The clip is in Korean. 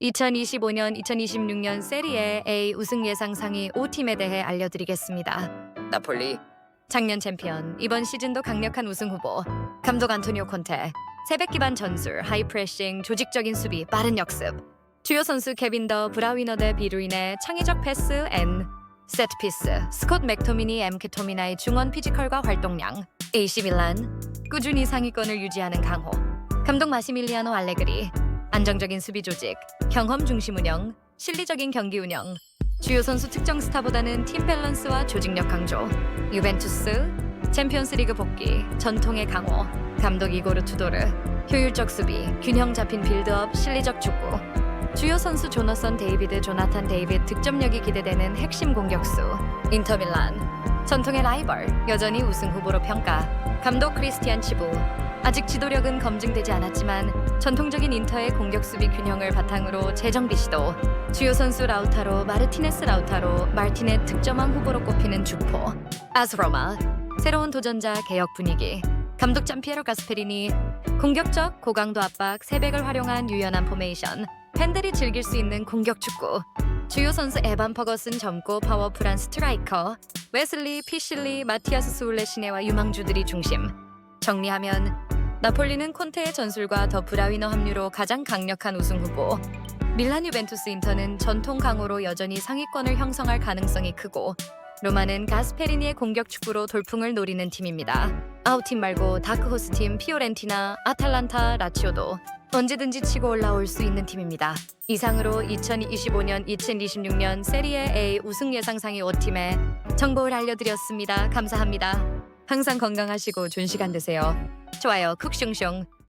2025년 2026년 세리에 A 우승 예상 상위 5팀에 대해 알려드리겠습니다. 나폴리 작년 챔피언, 이번 시즌도 강력한 우승 후보. 감독 안토니오 콘테. 새벽 기반 전술, 하이 프레싱, 조직적인 수비, 빠른 역습. 주요 선수 케빈 더 브라위너 대 비루인의 창의적 패스 N. 세트피스, 스콧 맥토미니 M 케토미나의 중원 피지컬과 활동량. AC 밀란, 꾸준히 상위권을 유지하는 강호. 감독 마시밀리아노 알레그리. 안정적인 수비 조직, 경험 중심 운영, 실리적인 경기 운영. 주요 선수 특정 스타보다는 팀 밸런스와 조직력 강조. 유벤투스 챔피언스리그 복귀, 전통의 강호, 감독 이고르 투도르, 효율적 수비, 균형 잡힌 빌드업, 실리적 축구. 주요 선수 조너선 데이비드, 조나탄 데이빗 득점력이 기대되는 핵심 공격수. 인터밀란 전통의 라이벌, 여전히 우승 후보로 평가. 감독 크리스티안 치부. 아직 지도력은 검증되지 않았지만 전통적인 인터의 공격 수비 균형을 바탕으로 재정비 시도. 주요 선수 라우타로, 마르티네스 라우타로, 말티넷 득점왕 후보로 꼽히는 주포. 아스로마 새로운 도전자 개혁 분위기 감독 짬피에로 가스페리니 공격적 고강도 압박 세백을 활용한 유연한 포메이션 팬들이 즐길 수 있는 공격 축구 주요 선수 에반 퍼거슨 젊고 파워풀한 스트라이커 웨슬리 피실리 마티아스 스울레 시네와 유망주들이 중심 정리하면 나폴리는 콘테의 전술과 더 브라위너 합류로 가장 강력한 우승 후보 밀란 유벤투스 인터는 전통 강호로 여전히 상위권을 형성할 가능성이 크고 로마는 가스페리니의 공격 축구로 돌풍을 노리는 팀입니다. 아웃 팀 말고 다크호스 팀 피오렌티나, 아탈란타, 라치오도 언제든지 치고 올라올 수 있는 팀입니다. 이상으로 2025년, 2026년 세리에 A 우승 예상 상위 5팀의 정보를 알려드렸습니다. 감사합니다. 항상 건강하시고 좋은 시간 되세요. 좋아요, 쿡슝슝.